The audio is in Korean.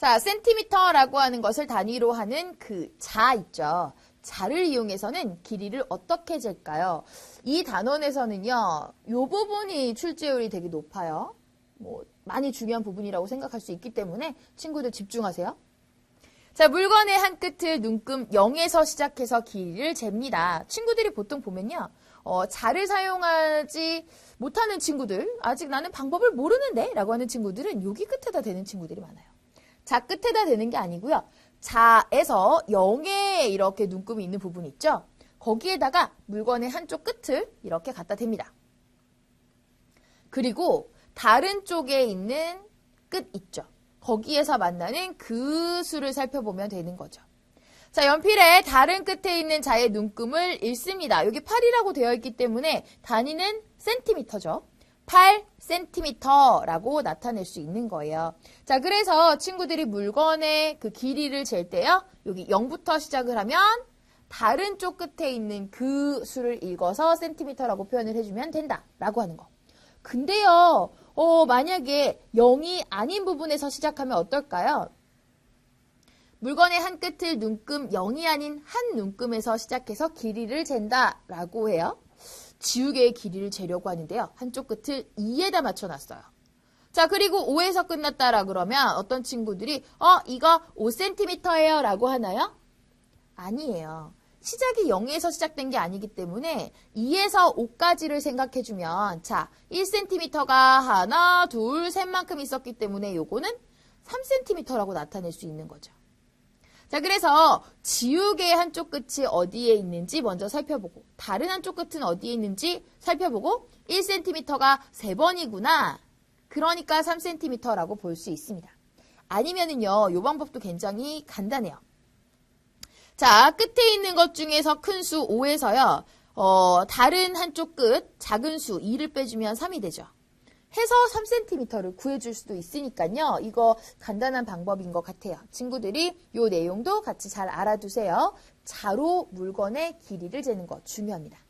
자, 센티미터라고 하는 것을 단위로 하는 그 자 있죠. 자를 이용해서는 길이를 어떻게 잴까요? 이 단원에서는요, 요 부분이 출제율이 되게 높아요. 뭐, 많이 중요한 부분이라고 생각할 수 있기 때문에 친구들 집중하세요. 자, 물건의 한 끝을 눈금 0에서 시작해서 길이를 잽니다. 친구들이 보통 보면요, 어, 자를 사용하지 못하는 친구들, 아직 나는 방법을 모르는데? 라고 하는 친구들은 여기 끝에다 대는 친구들이 많아요. 자 끝에다 대는 게 아니고요. 자에서 0에 이렇게 눈금이 있는 부분 있죠? 거기에다가 물건의 한쪽 끝을 이렇게 갖다 댑니다. 그리고 다른 쪽에 있는 끝 있죠? 거기에서 만나는 그 수를 살펴보면 되는 거죠. 자, 연필의 다른 끝에 있는 자의 눈금을 읽습니다. 여기 8이라고 되어 있기 때문에 단위는 센티미터죠. 8cm라고 나타낼 수 있는 거예요. 자, 그래서 친구들이 물건의 그 길이를 잴 때요. 여기 0부터 시작을 하면 다른 쪽 끝에 있는 그 수를 읽어서 센티미터라고 표현을 해주면 된다라고 하는 거. 근데요, 어, 만약에 0이 아닌 부분에서 시작하면 어떨까요? 물건의 한 끝을 눈금 0이 아닌 한 눈금에서 시작해서 길이를 잰다라고 해요. 지우개의 길이를 재려고 하는데요. 한쪽 끝을 2에다 맞춰놨어요. 자, 그리고 5에서 끝났다라 그러면 어떤 친구들이 어, 이거 5cm예요 라고 하나요? 아니에요. 시작이 0에서 시작된 게 아니기 때문에 2에서 5까지를 생각해주면 자, 1cm가 하나, 둘, 셋만큼 있었기 때문에 요거는 3cm라고 나타낼 수 있는 거죠. 자, 그래서 지우개의 한쪽 끝이 어디에 있는지 먼저 살펴보고 다른 한쪽 끝은 어디에 있는지 살펴보고 1cm가 3번이구나. 그러니까 3cm라고 볼 수 있습니다. 아니면은요, 이 방법도 굉장히 간단해요. 자, 끝에 있는 것 중에서 큰 수 5에서요, 어, 다른 한쪽 끝, 작은 수 2를 빼주면 3이 되죠. 해서 3cm를 구해줄 수도 있으니까요. 이거 간단한 방법인 것 같아요. 친구들이 이 내용도 같이 잘 알아두세요. 자로 물건의 길이를 재는 거 중요합니다.